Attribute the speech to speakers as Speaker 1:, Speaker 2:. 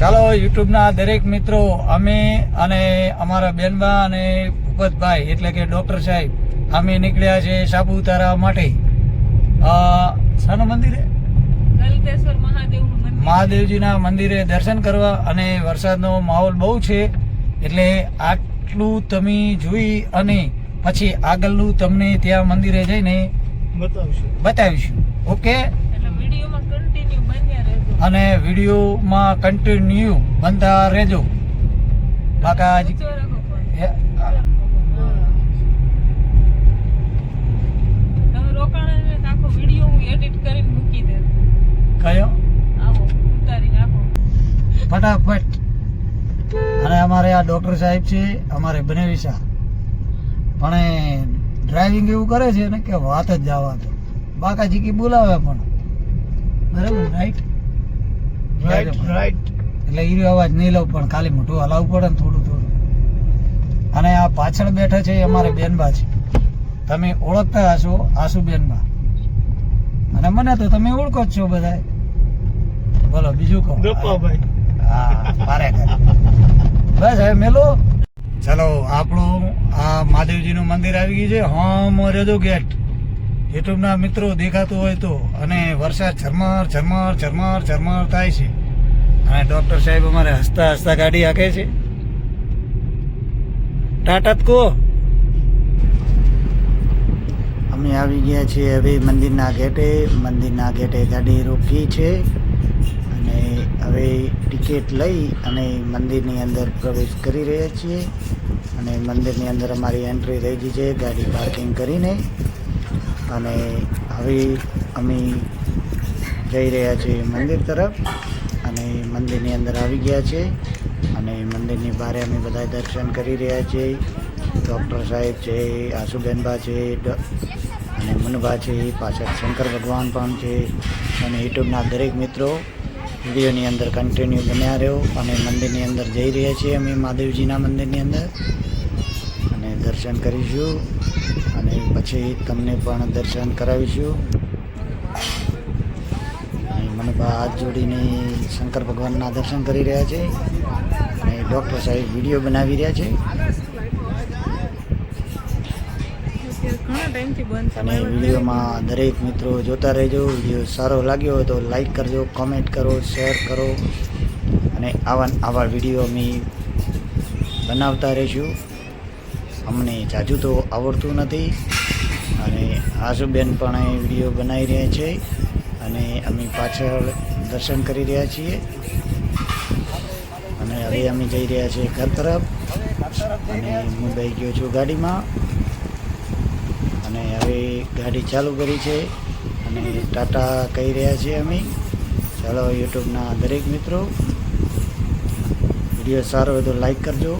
Speaker 1: ચાલો યુટ્યુબના દરેક મિત્રો અમે અને અમારા બેનબા અને ભૂપતભાઈ એટલે કે ડૉક્ટર સાહેબ અમે નીકળ્યા છે સાપુતારા માટે. અ, શાનું મંદિર મહાદેવજીના મંદિરે દર્શન કરવા અને વરસાદનો માહોલ બહુ છે એટલે આટલું તમે જોઈ અને પછી આગળનું તમને ત્યાં મંદિરે જઈને
Speaker 2: બતાવીશું.
Speaker 1: બતાવીશું. ઓકે? અને વિડીયોમાં કન્ટિન્યુ બનતા રહેજો.
Speaker 3: ઉતારી
Speaker 1: ફટાફટ. અને અમારે આ ડોક્ટર સાહેબ છે અમારે બનેવીસા પણ ડ્રાઇવિંગ એવું કરે છે ને કે વાત જ જવા તો બાકાજી કી બોલાવે પણ. બરાબર રાઈટ
Speaker 2: રાઈટ રાઈટ
Speaker 1: એટલે ઈ અવાજ નહીં લઉં પણ ખાલી મોટું હલાવવું પડે ને થોડું થોડું. અને આ પાછળ બેઠા છે એ અમારે બેનબા છે. તમે ઓળખતા હશો આસુ બેનબા. અને મને તો તમે ઓળખો જ છો બધા બોલો બીજું કહો.
Speaker 2: ગપ્પાભાઈ
Speaker 1: હા મારે બસ હવે મેલો. ચલો આપણું આ મહાદેવજીનું મંદિર આવી ગયું છે. Home રેજો gate. યુટ્યુબના મિત્રો દેખાતું હોય તો, અને વરસાદ ઝરમર ઝરમર ઝરમર ઝરમર થાય છે. અને ડોક્ટર સાહેબ અમારે હસતા હસતા ગાડી હાકે છે. ટાટા કો અમે આવી ગયા છીએ હવે મંદિરના ગેટે. મંદિરના ગેટે ગાડી રોકી છે. અને હવે ટિકિટ લઈ અને મંદિરની અંદર પ્રવેશ કરી રહ્યા છીએ. અને મંદિરની અંદર અમારી એન્ટ્રી થઈ ગઈ છે ગાડી પાર્કિંગ કરીને. અને હવે અમે જઈ રહ્યા છીએ મંદિર તરફ અને મંદિરની અંદર આવી ગયા છે અને મંદિરની બહાર અમે બધા દર્શન કરી રહ્યા છીએ. ડૉક્ટર સાહેબ છે, આસુબેનબા છે અને મનભા છે, પાછળ શંકર ભગવાન પણ છે અને યુટ્યુબના દરેક મિત્રો વિડીયોની અંદર કન્ટિન્યુ બન્યા રહ્યો અને મંદિરની અંદર જઈ રહ્યા છીએ અમે મહાદેવજીના મંદિરની અંદર. અને દર્શન કરીશું. અને પછી તમને પણ દર્શન કરાવીશું. મનપા હાથ જોડીને શંકર ભગવાનના દર્શન કરી રહ્યા છે. અને ડૉક્ટર સાહેબ વીડિયો બનાવી રહ્યા છે. અને વિડીયોમાં દરેક મિત્રો જોતા રહેજો. વીડિયો સારો લાગ્યો હોય તો લાઈક કરજો કોમેન્ટ કરો, શેર કરો. અને આવા આવા વીડિયો અમે બનાવતા રહીશું. અમને જાજુ તો આવડતું નથી. અને આશુબેન પણ વીડિયો બનાવી રહ્યા છે અને અમે પાછળ દર્શન કરી રહ્યા છીએ. અને હવે અમે જઈ રહ્યા છીએ ઘર તરફ. અને હું બે ગયો છું ગાડીમાં. અને હવે ગાડી ચાલુ કરી છે. અને ટાટા કહી રહ્યા છીએ અમે. ચાલો યુટ્યુબના દરેક મિત્રો. વીડિયો સારો હોય તો લાઈક કરજો.